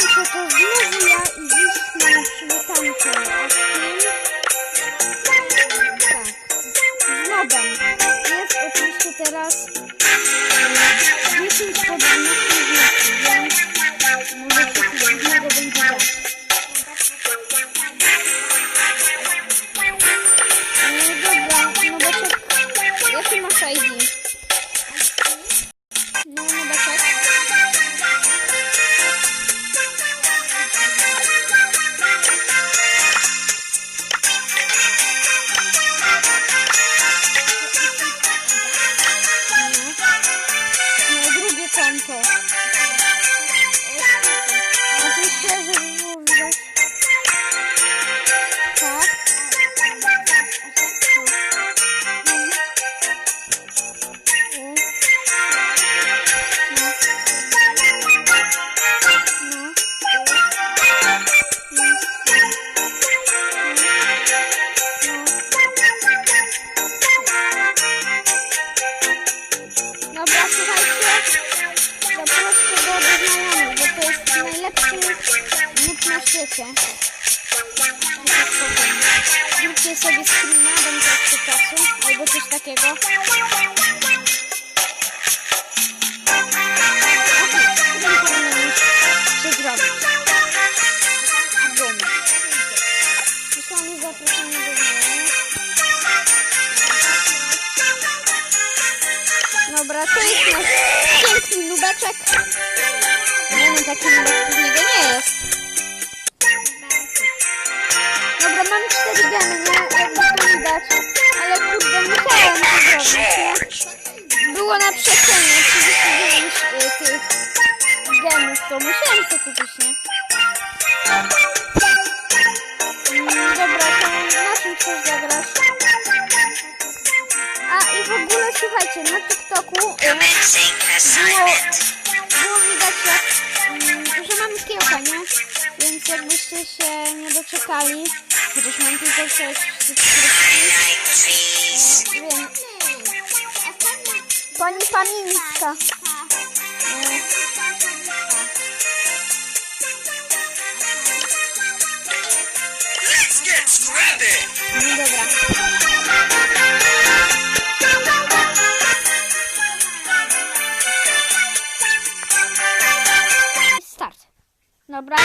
kończę to znowu ja i dziś mam przywitankę. było na przecenie 39 y, tych gemów, to musiałem sobie kupić, nie? Mm, dobra, to na czym chcesz zagrać? A i w ogóle słuchajcie, na TikToku y, było, było widać jak, mm, że mam kiełka, nie? Więc jakbyście się nie doczekali, chociaż mam tylko 6 subskrypcji, pamiętka. No dobra. Start. Dobra.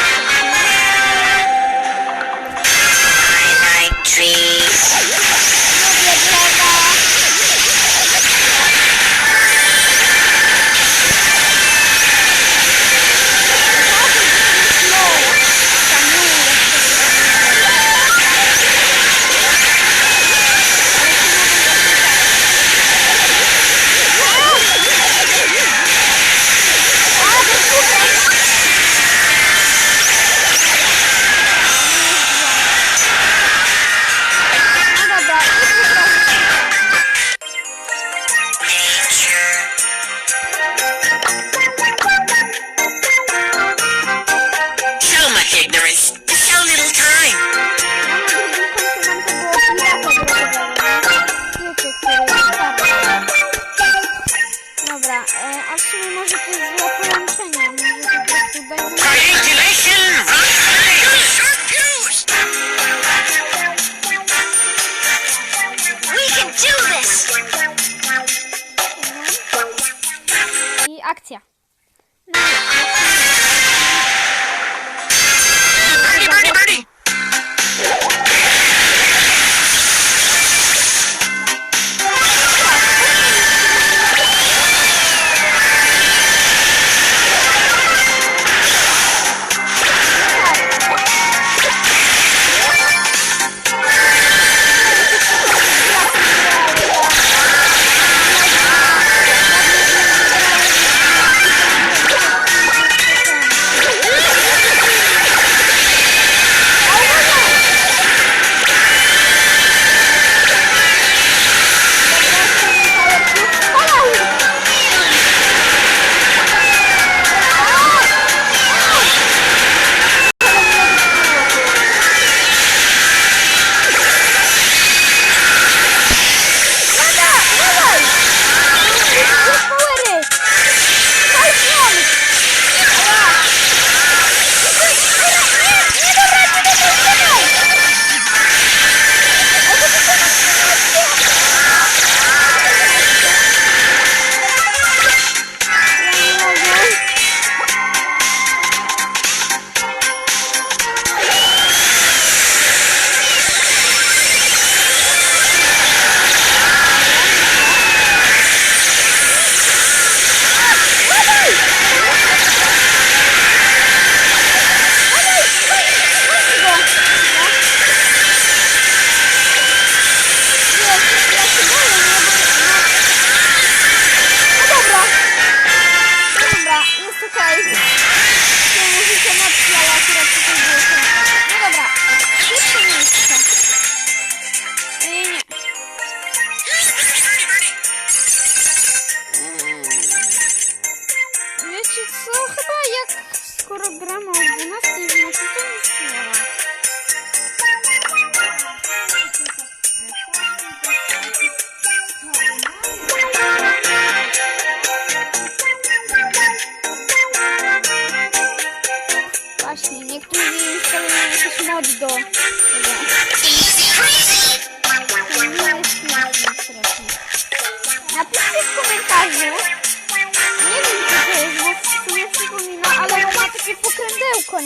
Aslında müzik yapıyorum Congratulations.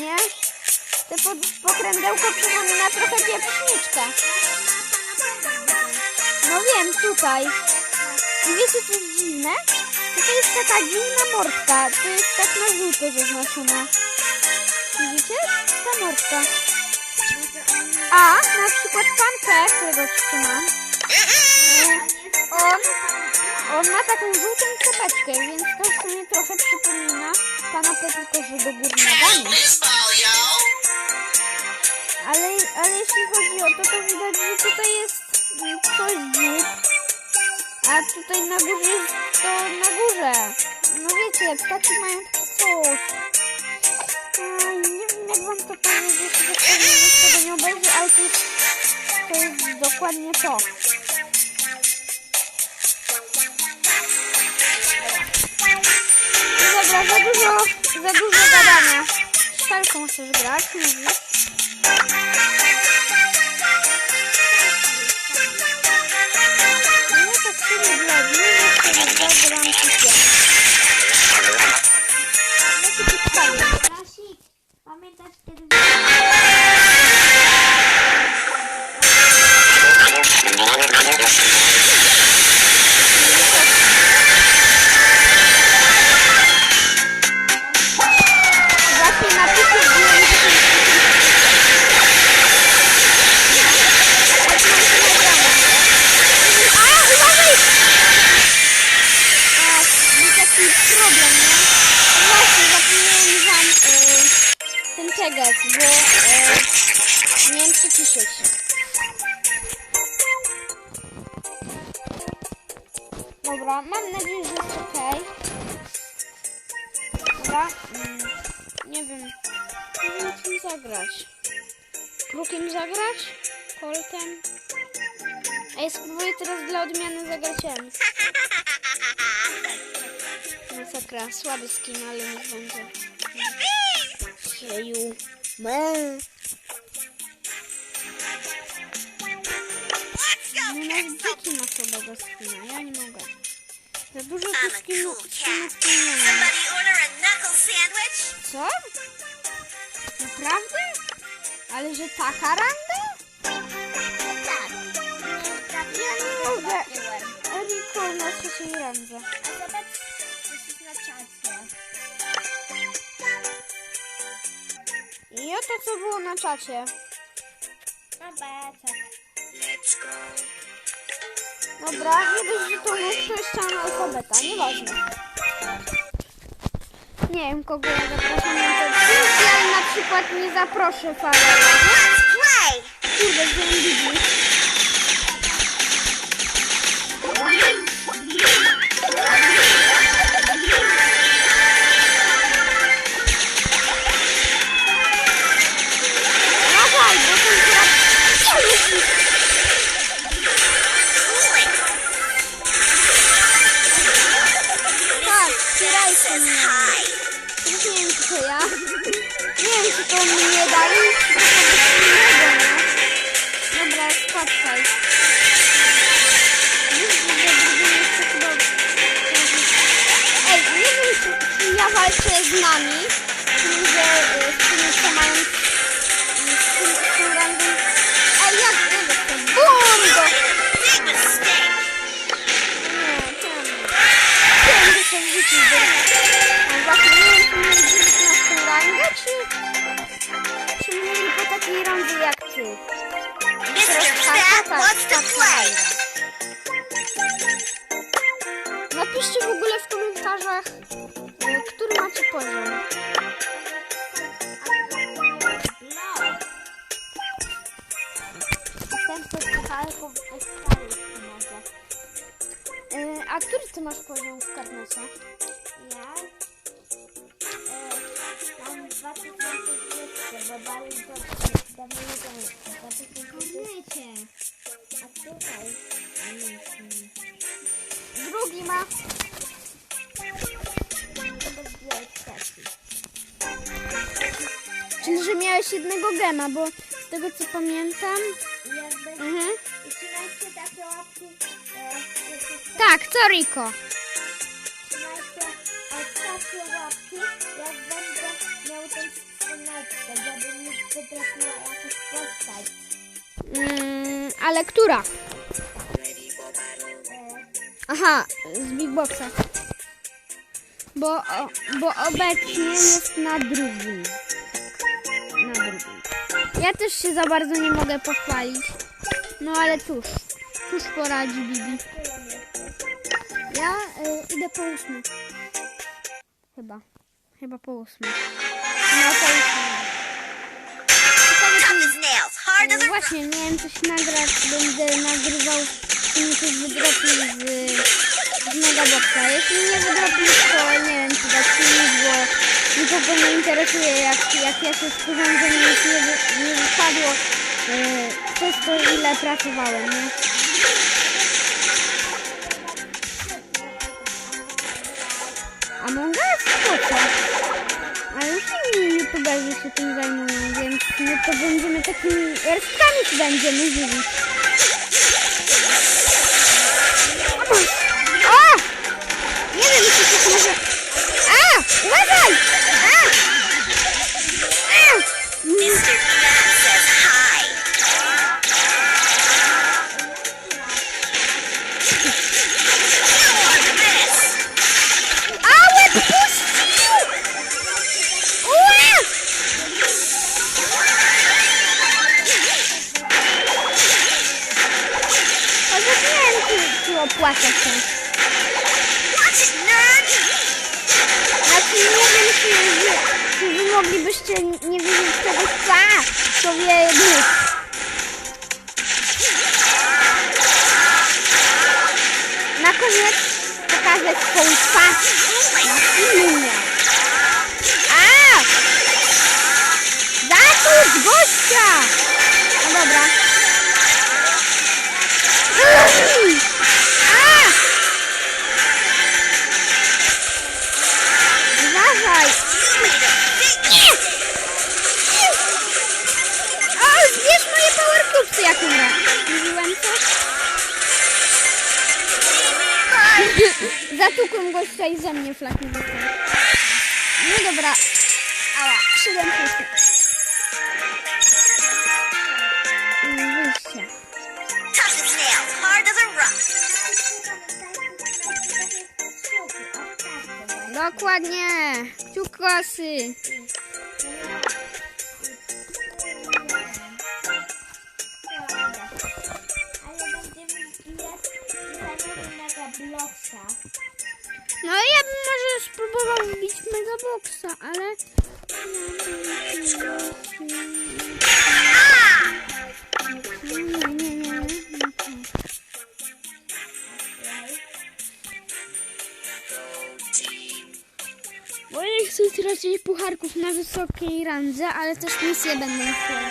Nie? Te po, pokrędełko przypomina trochę pieprzniczkę. No wiem, tutaj. I wiecie co jest dziwne? To, jest taka dziwna mordka. To jest tak na żółto zaznaczona. Widzicie? Ta mordka. A na przykład pan P, którego trzymam, on, on ma taką żółtą czapeczkę, więc to w sumie trochę przypomina pana P, tylko że do góry nogami. Ale, ale jeśli chodzi o to, to widać, że tutaj jest coś dziób, a tutaj na górze jest to na górze. No wiecie, ptaki mają takie coś. Aj, nie wiem jak wam to powiedzieć, że nikt tego nie obejrzy, ale to jest, to jest dokładnie to. Dobra, za dużo, za dużo gadania. Szalką chcesz grać, mówisz? No to w sumie dla mnie to zagram. Dobra, mam nadzieję, że jest ok. Dobra, mm, nie wiem, nie wiem czym zagrać. Krukiem zagrać? Koltem? A ja spróbuję teraz dla odmiany zagrać M. Masakra, słaby skin, ale niech będzie. Sieju. Me. Nawet dziki ma słabego skina, ja nie mogę. Za dużo tych skinów? Co? Naprawdę? Ale że taka randa? Tak. Ja nie mogę. Eriko na trzeciej randze. A zobacz, co jest na czacie. I oto co było na czacie. Dobra, tak. Let's go. Dobra, nie dość, że to mów, to jeszcze analfabeta, nieważne. Nie wiem, kogo ja zapraszam na ten ja na przykład nie zaproszę Farela. Kurde, gdzie on widzi? mommy. Tutaj. Drugi ma. Czyli, że miałeś jednego gema, bo z tego co pamiętam. Jakby... Mhm. Takie łapki. E, jak- Tak, to Riko. Ale która? Aha, z Big Boxa. Bo, bo obecnie jest na drugim. Na drugim. Ja też się za bardzo nie mogę pochwalić. No ale cóż, cóż poradzi Bibi. Ja y, idę po ósmy. Chyba. Chyba po ósmy. No to ósmy. Właśnie, miałem coś nagrać, będę nagrywał mi coś wydropi z, z Megaboxa. Jeśli nie wydropi, to nie wiem, czy dać filmik, bo nikogo nie interesuje, jak, jak ja się sporządzę, mi już nie, nie wypadło e, przez to, ile pracowałem, nie? Among Us? Po co? Ale już inni youtuberzy się tym zajmują, to będziemy takimi erstkami się będziemy żywić. O! Nie wiem, czy to może... A! Uważaj! Zatukłem gościa i ze mnie flaki zostały. No dobra. Ała, 7 plus. Wyjście. Tough as nails, hard as a rock. Dokładnie. Kciukosy. Ale No ja bym może spróbował wbić Megaboxa, ale... Nie, nie, nie, nie. Bo ja chcę tracić pucharków na wysokiej randze, ale też misje będą chciały.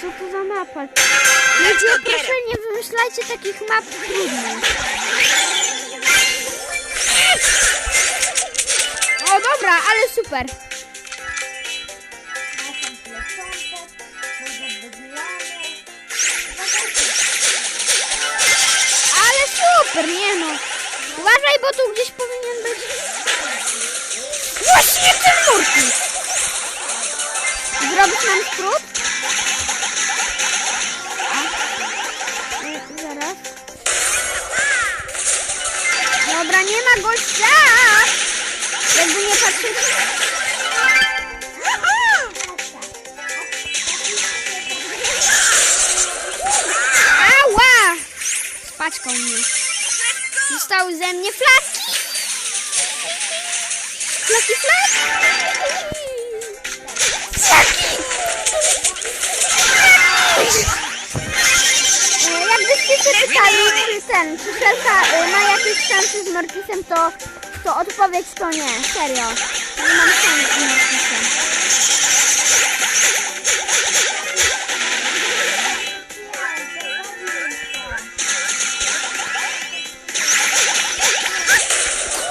Co to za mapa? Ludzie, proszę nie wymyślajcie takich map trudnych. Dobra, ale super. Ale super, nie no. Uważaj, bo tu gdzieś powinien być... Właśnie ten Morty! Zrobisz nam skrót? Zaraz. Dobra, nie ma gościa! Jakby nie patrzeć... Ała! Spaćkał mnie. Zostały ze mnie flaki! Flaki, flaki! E, Jakbyście się pytali, czy ten, czy Szelka e, ma jakieś szanse z Mortisem, to, szybko, odpowiedź to nie, serio. Nie mam sensu na pisze.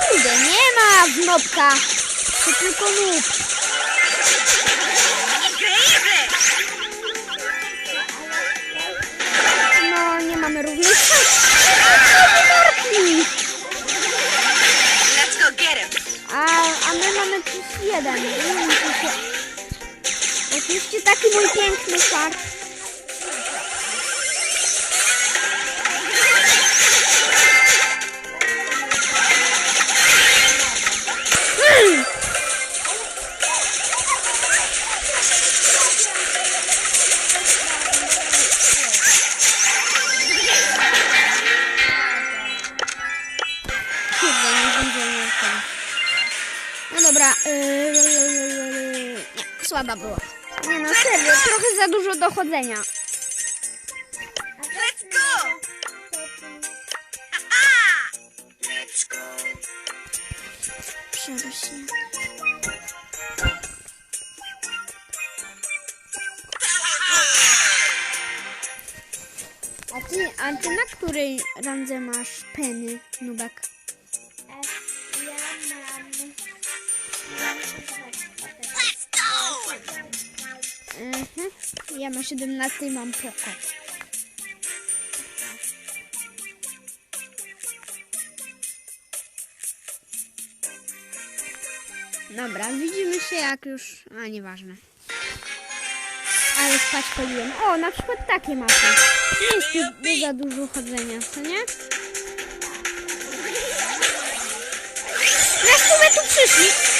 Kurde, nie ma znopka, to tylko lub. 7. Oczywiście taki mój piękny fart. Była. Nie no, serio, trochę za dużo dochodzenia. Ja na 17 mam poko. Dobra, widzimy się jak już... A, nieważne. Ale spać chodziłem. O, na przykład takie mapy. Nie jest tu za dużo chodzenia, co nie? Na sumie tu przyszli.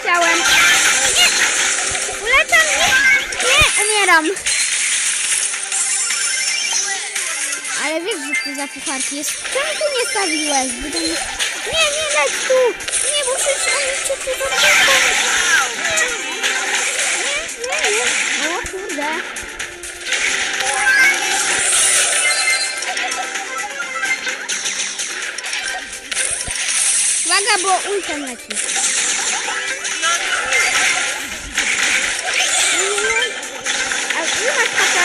Chciałem. Nie! Ulecam! Nie! Nie! Umieram! Ale wiesz, że to za pucharki jest. Czemu tu nie stawiłeś? Nie... nie, leć tu! Nie, bo przecież oni Bo ultem leci. A ile masz HP?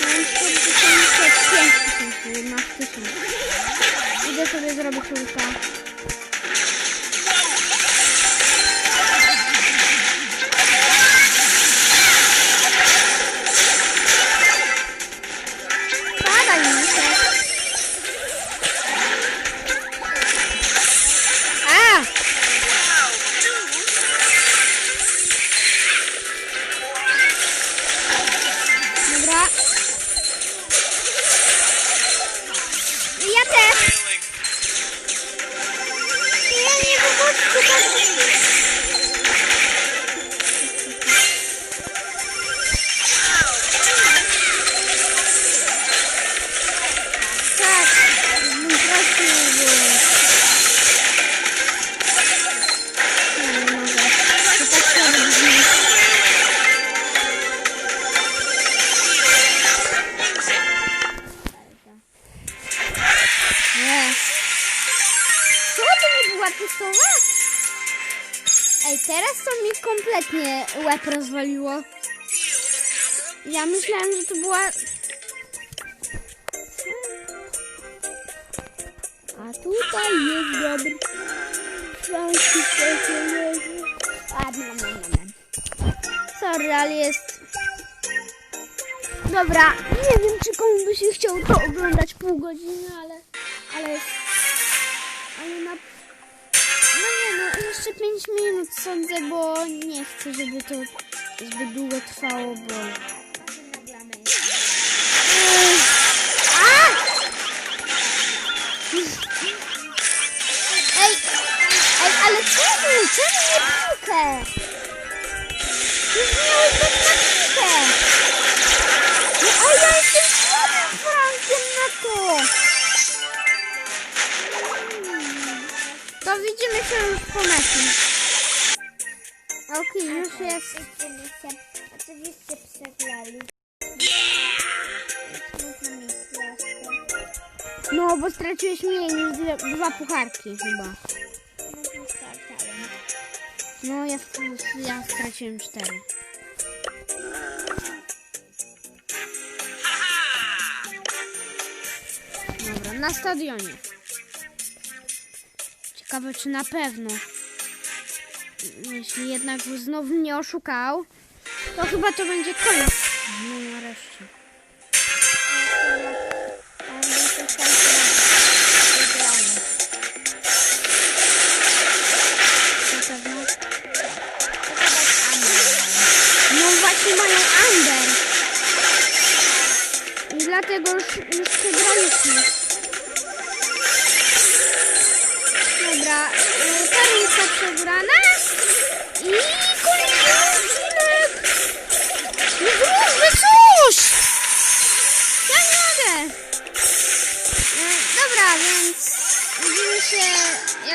Mam 45 tysięcy, masz 1000. Idę sobie zrobić ulta. Ja Dobra, nie wiem, czy komuś by się chciał to oglądać pół godziny, ale... Ale... Ale na... No nie no, jeszcze 5 minut sądzę, bo nie chcę, żeby to zbyt długo trwało, bo... Ej, ej, ale czemu? Czemu nie piłkę? Już miałeś być To widzimy się już po meczu. Okej, już tak, jest. Oczywiście przegrali. No, bo straciłeś mniej niż dwa pucharki chyba. No, tak, tak. no, ja, ja straciłem cztery. Na stadionie. Ciekawe, czy na pewno. Jeśli jednak znowu mnie oszukał, to chyba to będzie koniec. No nareszcie.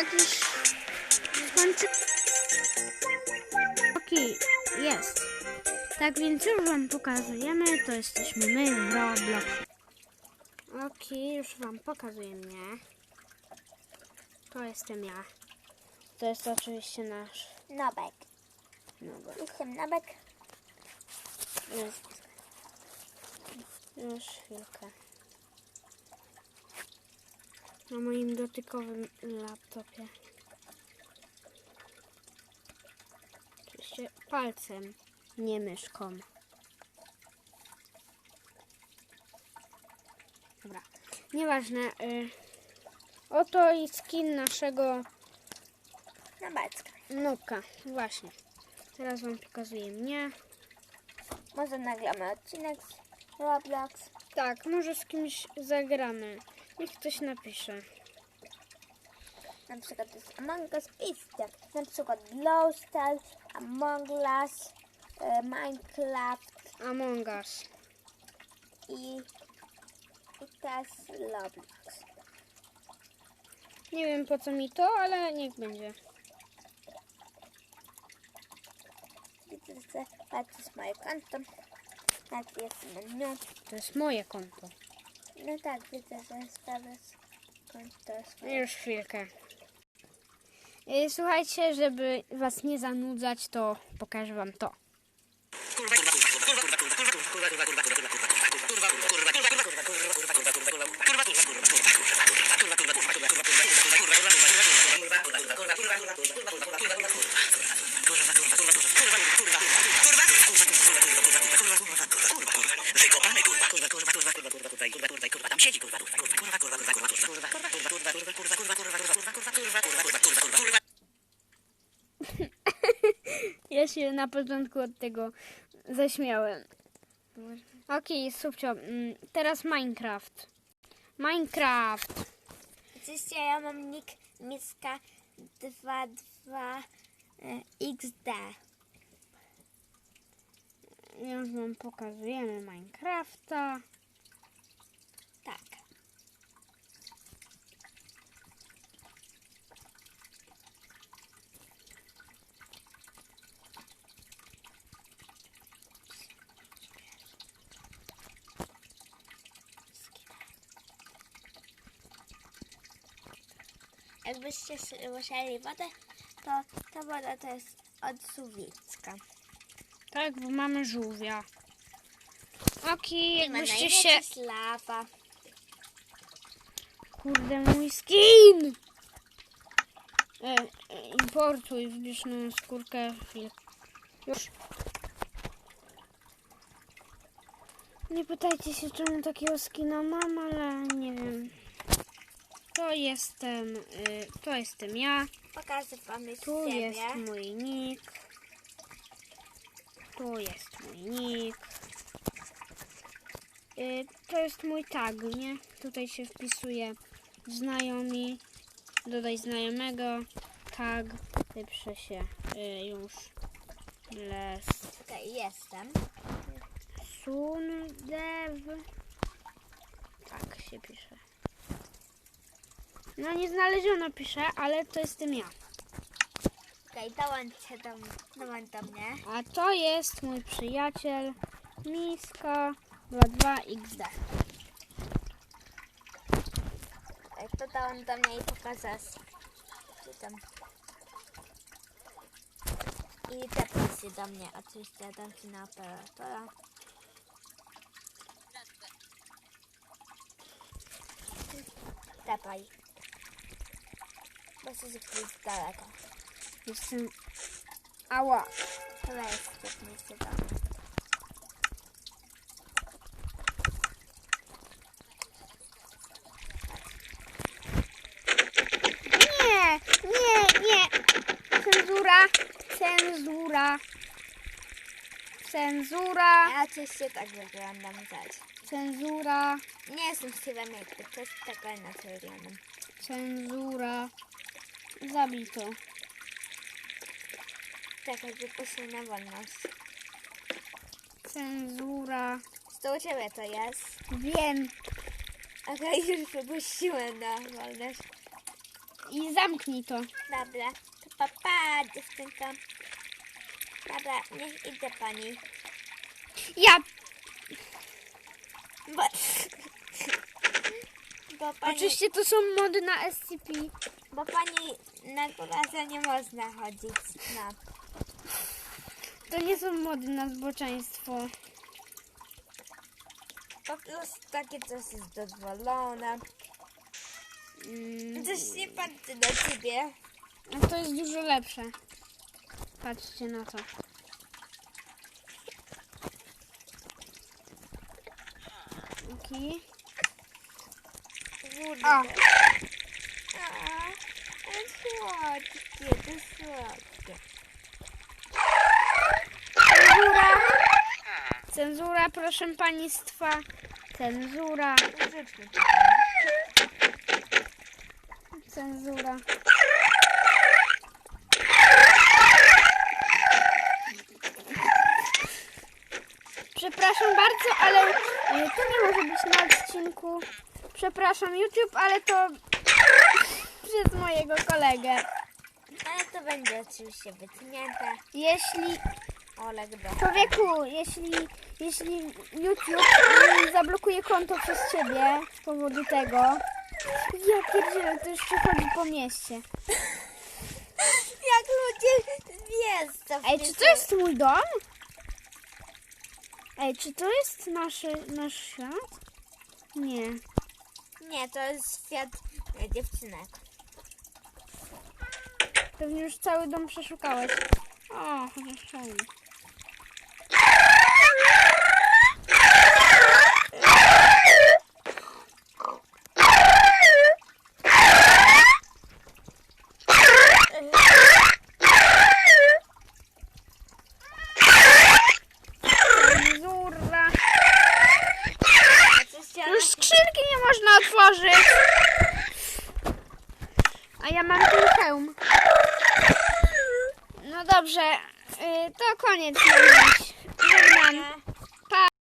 Jak już skończy. Okej, jest. Tak więc już wam pokazujemy, to jesteśmy my w Roblox. Okej, już wam pokazuję mnie. To jestem ja. To jest oczywiście nasz Nobek. numer. Jestem Nobek. Już, już chwilkę. Na moim dotykowym laptopie. Oczywiście palcem, nie myszką. Dobra, nieważne. Y, oto i skin naszego Nobecka. nuka. Właśnie. Teraz wam pokazuję mnie. Może nagramy odcinek z Roblox. Tak, może z kimś zagramy. Niech ktoś napisze. Na przykład to jest Among Us piszcie. Na przykład Blow Stars, Among Us, e, Minecraft Among Us. i, i też Roblox. Nie wiem po co mi to, ale niech będzie. Widzę, że patrzę z moje konto. Tak jest menu. To jest moje konto. No tak, widzę, że sprawę konto swoje. Już chwilkę. Y, Słuchajcie, żeby was nie zanudzać, to pokażę wam to. Się na początku od tego zaśmiałem. Okej, subcio. mm, Teraz Minecraft. Minecraft. Oczywiście ja mam nick miska 22 e. Już wam pokazujemy Minecrafta. Jakbyście słyszeli wodę, to ta woda to jest od Suwicka. Tak, bo mamy żółwia. Ma jakbyście na się... Slawa. Kurde, mój skin! E, importuj, wbierz moją skórkę. Już. Nie pytajcie się, czemu takiego skina mam, ale nie wiem. To jestem, y, to jestem ja. Pokażę wam Tu siebie. jest mój nick. Tu jest mój nick. Y, to jest mój tag, nie? Tutaj się wpisuje znajomi. Dodaj znajomego. Tag. Wypisze się y, już. Les. Tutaj jestem. Sundev. Tak się pisze. No nie znaleziono pisze, ale to jestem ja. Okej, dołączcie do, dołącz do mnie. A to jest mój przyjaciel Miska 22XD. Ej, to dołącz do mnie i. Gdzie tam? I tepnij się do mnie. Oczywiście ja dam ci na operatora. Tepaj. Zbyt daleko. Jestem... Ała. Tepnij się do mnie. Nie, nie, nie. Cenzura, cenzura. Cenzura, Ja oczywiście tak wyglądam zaś. cenzura, Nie jestem Steve'em jakby coś taka inaczej wyglądam. Cenzura. Zabito. Tak jakby poszły na wolność. Cenzura. Co u ciebie to jest? Wiem. Okej, już wypuściłem na wolność. I zamknij to. Dobra, to papa, dziewczynka. Dobra, niech idzie pani. Ja. Bo, bo pani, Oczywiście to są mody na SCP. bo pani na górze nie można chodzić. No. To nie są mody na zboczeństwo. Po prostu takie coś jest dozwolone. Mm, Coś nie patrzy na ciebie. a to jest dużo lepsze. Patrzcie na to. Taki. Kurde. O. Słodkie, to słodkie. Cenzura. Cenzura, proszę państwa. Cenzura. Cenzura. Przepraszam bardzo, ale e, to nie może być na odcinku. Przepraszam YouTube, ale to przez mojego kolegę. Ale to będzie oczywiście wytnięte. Jeśli Olek do. człowieku, jeśli, jeśli YouTube mi zablokuje konto przez ciebie z powodu tego, ja pierdzielę, to jeszcze chodzi po mieście. Jak ludzie wiedzą. Ej, czy to jest mój dom? Ej, czy to jest nasz, nasz świat? Nie. Nie, to jest świat e, dziewczynek. Pewnie już cały dom przeszukałeś. O, chociaż fajnie.